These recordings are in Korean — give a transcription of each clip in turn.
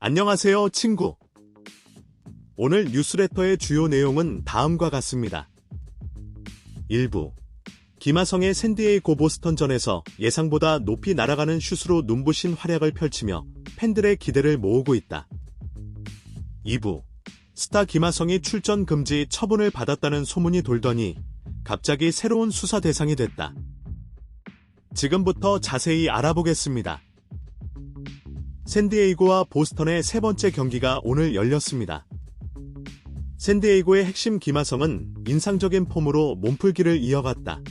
안녕하세요, 친구. 오늘 뉴스레터의 주요 내용은 다음과 같습니다. 1부. 김하성의 샌디에이고 보스턴전에서 예상보다 높이 날아가는 슛으로 눈부신 활약을 펼치며 팬들의 기대를 모으고 있다. 2부. 스타 김하성이 출전 금지 처분을 받았다는 소문이 돌더니 갑자기 새로운 수사 대상이 됐다. 지금부터 자세히 알아보겠습니다. 샌디에이고와 보스턴의 세 번째 경기가 오늘 열렸습니다. 샌디에이고의 핵심 김하성은 인상적인 폼으로 몸풀기를 이어갔다.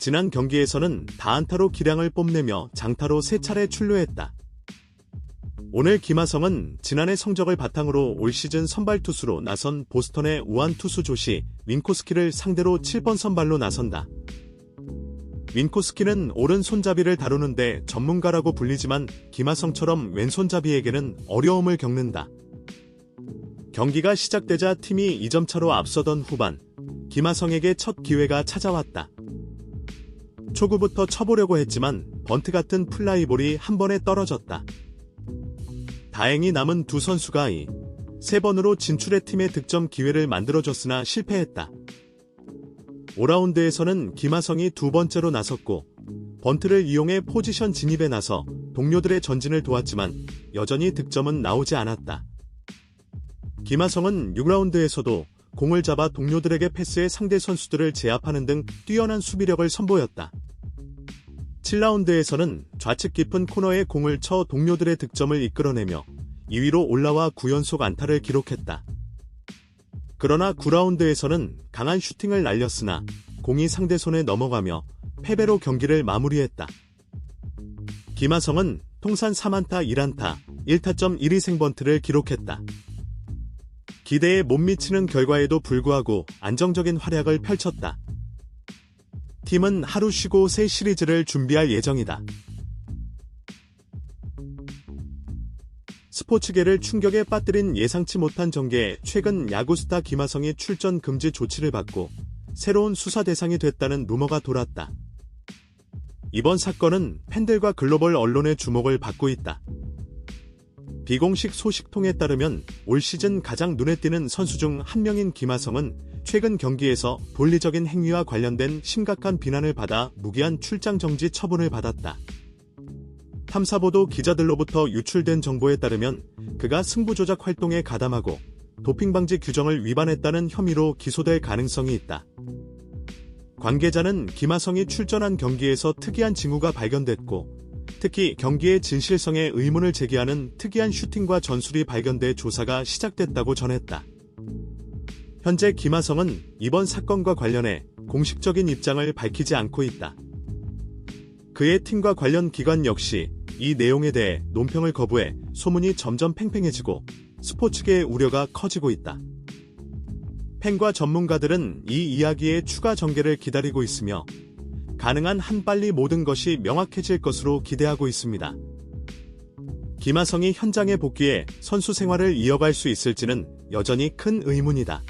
지난 경기에서는 다안타로 기량을 뽐내며 장타로 세 차례 출루했다. 오늘 김하성은 지난해 성적을 바탕으로 올 시즌 선발 투수로 나선 보스턴의 우한 투수 조시 윈코스키를 상대로 7번 선발로 나선다. 윈코스키는 오른손잡이를 다루는데 전문가라고 불리지만 김하성처럼 왼손잡이에게는 어려움을 겪는다. 경기가 시작되자 팀이 2점 차로 앞서던 후반, 김하성에게 첫 기회가 찾아왔다. 초구부터 쳐보려고 했지만 번트 같은 플라이볼이 한 번에 떨어졌다. 다행히 남은 두 선수가 이 세 번으로 진출해 팀의 득점 기회를 만들어줬으나 실패했다. 5라운드에서는 김하성이 두 번째로 나섰고 번트를 이용해 포지션 진입에 나서 동료들의 전진을 도왔지만 여전히 득점은 나오지 않았다. 김하성은 6라운드에서도 공을 잡아 동료들에게 패스해 상대 선수들을 제압하는 등 뛰어난 수비력을 선보였다. 7라운드에서는 좌측 깊은 코너에 공을 쳐 동료들의 득점을 이끌어내며 2위로 올라와 9연속 안타를 기록했다. 그러나 9라운드에서는 강한 슈팅을 날렸으나 공이 상대 손에 넘어가며 패배로 경기를 마무리했다. 김하성은 통산 3안타 1안타 1타점 1위 생번트를 기록했다. 기대에 못 미치는 결과에도 불구하고 안정적인 활약을 펼쳤다. 팀은 하루 쉬고 새 시리즈를 준비할 예정이다. 스포츠계를 충격에 빠뜨린 예상치 못한 전개에 최근 야구스타 김하성이 출전 금지 조치를 받고 새로운 수사 대상이 됐다는 루머가 돌았다. 이번 사건은 팬들과 글로벌 언론의 주목을 받고 있다. 비공식 소식통에 따르면 올 시즌 가장 눈에 띄는 선수 중 한 명인 김하성은 최근 경기에서 논리적인 행위와 관련된 심각한 비난을 받아 무기한 출장 정지 처분을 받았다. 탐사보도 기자들로부터 유출된 정보에 따르면 그가 승부 조작 활동에 가담하고 도핑 방지 규정을 위반했다는 혐의로 기소될 가능성이 있다. 관계자는 김하성이 출전한 경기에서 특이한 징후가 발견됐고 특히 경기의 진실성에 의문을 제기하는 특이한 슈팅과 전술이 발견돼 조사가 시작됐다고 전했다. 현재 김하성은 이번 사건과 관련해 공식적인 입장을 밝히지 않고 있다. 그의 팀과 관련 기관 역시 이 내용에 대해 논평을 거부해 소문이 점점 팽팽해지고 스포츠계의 우려가 커지고 있다. 팬과 전문가들은 이 이야기의 추가 전개를 기다리고 있으며 가능한 한 빨리 모든 것이 명확해질 것으로 기대하고 있습니다. 김하성이 현장에 복귀해 선수 생활을 이어갈 수 있을지는 여전히 큰 의문이다.